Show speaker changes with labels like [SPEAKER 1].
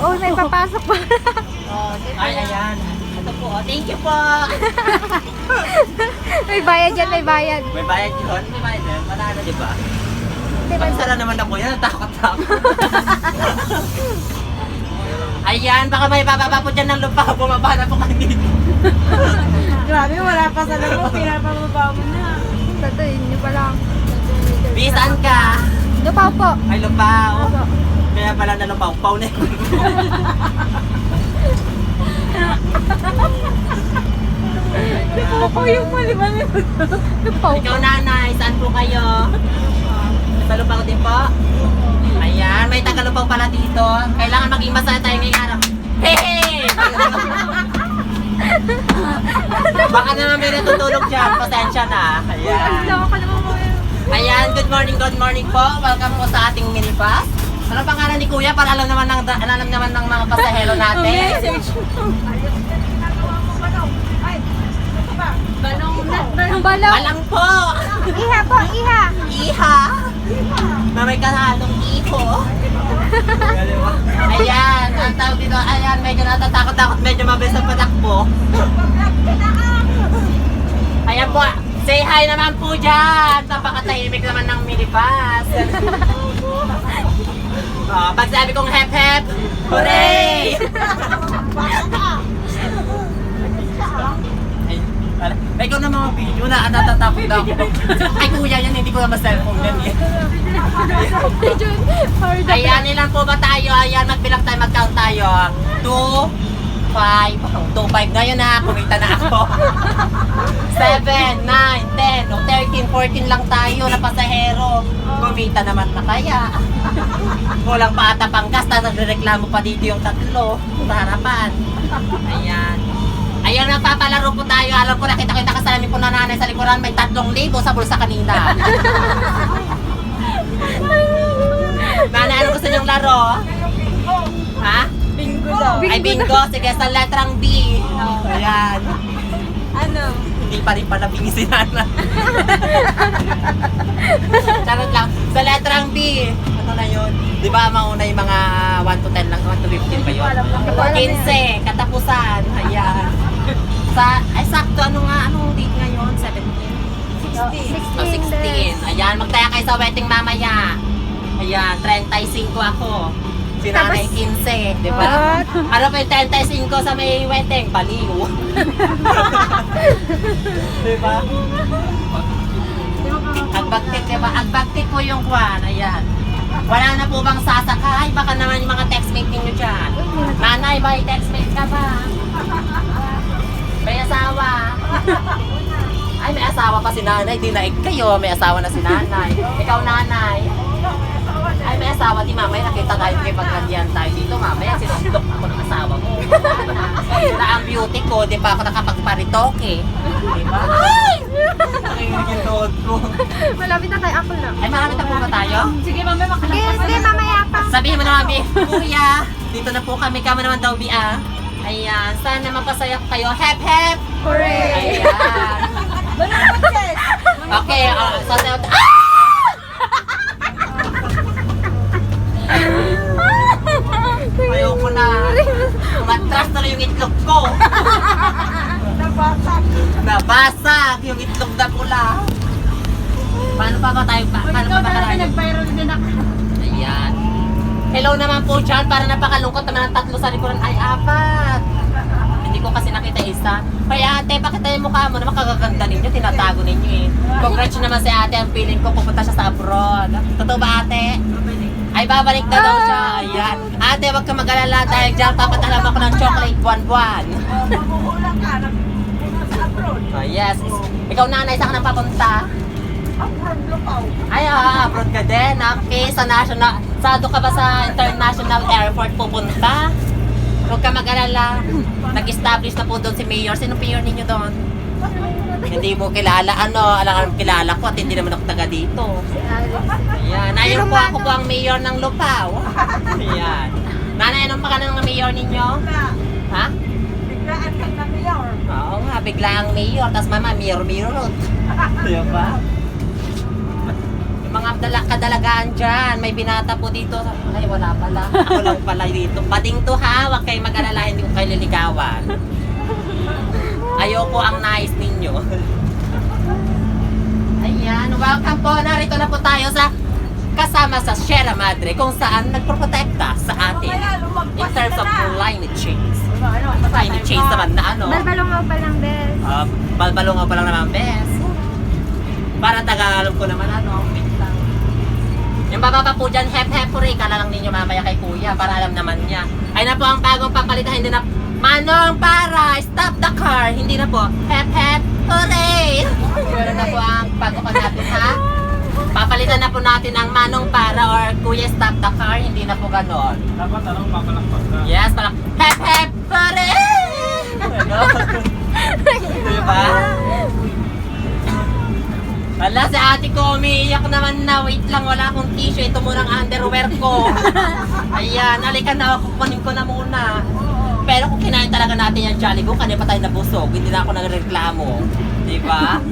[SPEAKER 1] Oh, may papasok pa.
[SPEAKER 2] Oh, Ay, ayan. Ito po. oh. Thank you po.
[SPEAKER 1] may bayad yan, may bayad.
[SPEAKER 2] May bayad yun. May bayad yun. Wala na, di ba?
[SPEAKER 1] Di ba?
[SPEAKER 2] Pagsara naman ako yan. Takot-takot. Ayan, baka may bababa po dyan ng lupa. Bumaba na po kayo dito.
[SPEAKER 3] Grabe, wala pa sa laro. Pinapababa mo na.
[SPEAKER 1] Tatuin niyo pa lang.
[SPEAKER 2] Bisan ka.
[SPEAKER 1] Lupaw po.
[SPEAKER 2] Ay, lupaw.
[SPEAKER 1] Opo.
[SPEAKER 2] Kaya pala na lupaw. Pau na yun.
[SPEAKER 3] Ako yung maliban
[SPEAKER 1] Lupaw
[SPEAKER 2] Ikaw nanay, saan po kayo? Sa lupaw din po? Ayan, may tagalupaw pala dito. Kailangan maging masaya tayo ngayong araw. Hey! Baka naman may natutulog dyan. Pasensya na. Ayan. Ayan, good morning, good morning po. Welcome po sa ating bus. Ano pangalan ni Kuya para alam naman ng alam naman ng mga pasahero natin?
[SPEAKER 3] Message. Balong na.
[SPEAKER 1] Ang balaw.
[SPEAKER 2] Alam po.
[SPEAKER 1] Iha po, iha.
[SPEAKER 2] Iha. Na may kahalong iho. Ayan, ang tawag dito, ayan, medyo natatakot-takot, medyo mabilis ang patakbo. Ayan po, say hi naman po dyan. Napakatahimik naman ng minibus. Oh, pag sabi kong hep hep, hooray! Ay, ikaw na mga video na natatakot na ako. Ay kuya yan, hindi ko naman cellphone yan eh. Ayan, ilan po ba tayo? Ayan, magbilang tayo, mag-count tayo. 2, 5, 2, 5 ngayon na, kumita na ako. 7, 9, 10, o 13, 14 lang tayo na pasahero. Kumita naman na kaya. Kulang pa ata pang gas, na nagreklamo pa dito yung tatlo sa harapan. Ayan. Ayan, nagpapalaro po tayo. Alam ko, nakita kita kasalamin po na nanay sa likuran. May tatlong libo sa bulsa kanina. Nanay, ano gusto niyong laro? Ha?
[SPEAKER 3] Bingo daw.
[SPEAKER 2] Ay, bingo. Sige, sa letrang B. Ayan.
[SPEAKER 3] Ano?
[SPEAKER 2] Hindi pa rin pala bingi si Nana. Charot lang. Sa letrang B. Ano na yun? Di ba mauna yung mga 1 to 10 lang? 1 to 15 ba yun? 15. Katapusan. Ayan. Sa, ay sakto. Ano nga? Anong date ngayon? 17?
[SPEAKER 1] 16.
[SPEAKER 2] O, 16. Ayan, magtaya kayo sa wedding mamaya. Ayan, 35 ako. Si nanay 15, di ba? Ano pa yung 35 sa may wedding? Baliw. di ba? Agbagtik, di ba? Agbagtik po yung kwan. Ayan. Wala na po bang sasakay? Baka naman yung mga textmate ninyo dyan. Nanay, may textmate ka ba? May asawa. Ay, may asawa pa si nanay. Di naig kayo. May asawa na si nanay. Ikaw, nanay. Ay, may asawa di mamaya. Nakita tayo kay paglandian tayo dito. Mamaya, sinundok ako ng asawa mo. Sila ang beauty ko. Di pa ako nakapagparitoke. Di ba? Ay! Nood ko.
[SPEAKER 1] Malapit na tayo. Ako na.
[SPEAKER 2] Ay, marami na po ba tayo?
[SPEAKER 3] Sige, mamaya
[SPEAKER 1] Sige,
[SPEAKER 3] makalagpas
[SPEAKER 1] sige, mamaya pa.
[SPEAKER 2] Sabihin mo naman, Bi. Kuya, dito na po kami. Kama naman daw, Bi, ah. Ayan, sana mapasaya ko kayo. Hep, hep!
[SPEAKER 1] Hooray!
[SPEAKER 2] Ayan. Okay, uh, sasayaw. Ah! Ayoko na. Umatras na yung itlog ko.
[SPEAKER 3] Nabasag.
[SPEAKER 2] Nabasag yung itlog na pula. Paano pa ba tayo? Pa, paano pa ba tayo?
[SPEAKER 3] nag-viral din ako.
[SPEAKER 2] Ayan. Hello naman po dyan. Para napakalungkot naman ang tatlo sa likuran. Ay, apat. Hindi ko kasi nakita isa. Kaya ate, bakit tayo mukha mo naman kagaganda ninyo? Tinatago ninyo eh. Congrats naman si ate. Ang feeling ko pupunta siya sa abroad. Totoo ba ate? Ay, babalik na daw siya. Ayan. Ate, wag ka mag-alala dahil dyan papatalam ako ng chocolate buwan-buwan.
[SPEAKER 3] Maguhulang ka. Nag- sa abroad.
[SPEAKER 2] Oh, yes. Ikaw nanay, saan ka nang papunta?
[SPEAKER 3] Abroad lupaw.
[SPEAKER 2] Ay, ah, abroad ka din. Okay, sa national, sado ka ba sa international airport pupunta? Huwag ka mag-alala. Nag-establish na po doon si Mayor. Sino Mayor ninyo doon? Hindi mo kilala. Ano, alam kilala ko at hindi naman ako taga dito. Ayan. Ayun po ako po ang Mayor ng Lupaw. Ayan. Nanay, anong pangalan ng Mayor ninyo?
[SPEAKER 3] Na,
[SPEAKER 2] Ha?
[SPEAKER 3] biglaan ka na mayor.
[SPEAKER 2] Oo nga, bigla ang Mayor. Tapos mama, Mayor, Mayor. Diba? Yung mga dala, kadalagaan dyan, may binata po dito. Ay, wala pala. Ako lang pala dito. Bading to ha, huwag kayo mag-alala, hindi ko kayo liligawan. Ayoko ang nice ninyo. Ayan, welcome po. Narito na po tayo sa kasama sa Sierra Madre kung saan nagproprotekta sa atin in terms of climate change. Climate change naman na ano.
[SPEAKER 1] Balbalungaw pa lang, bes.
[SPEAKER 2] Uh, balbalungaw pa lang naman, bes. Para Tagalog ko naman ano. Yung bababa po dyan, hep hep hooray, kala lang ninyo mamaya kay kuya, para alam naman niya. Ay na po ang bagong papalitan, hindi na, Manong para, stop the car, hindi na po, hep hep hooray! Yun na po ang bago pa natin ha. Papalitan na po natin ang Manong para or Kuya stop the car, hindi na po ganon.
[SPEAKER 4] Dapat ano, papalakpak ka.
[SPEAKER 2] Yes, parang hep hep hooray! diba? Wala, si ate ko umiiyak naman na. Wait lang, wala akong tissue. Ito muna ang underwear ko. Ayan, halika na. Kukunin ko na muna. Pero kung kinain talaga natin yung Jollibee, kanina pa tayo nabusog. Hindi na ako nagreklamo. Di ba?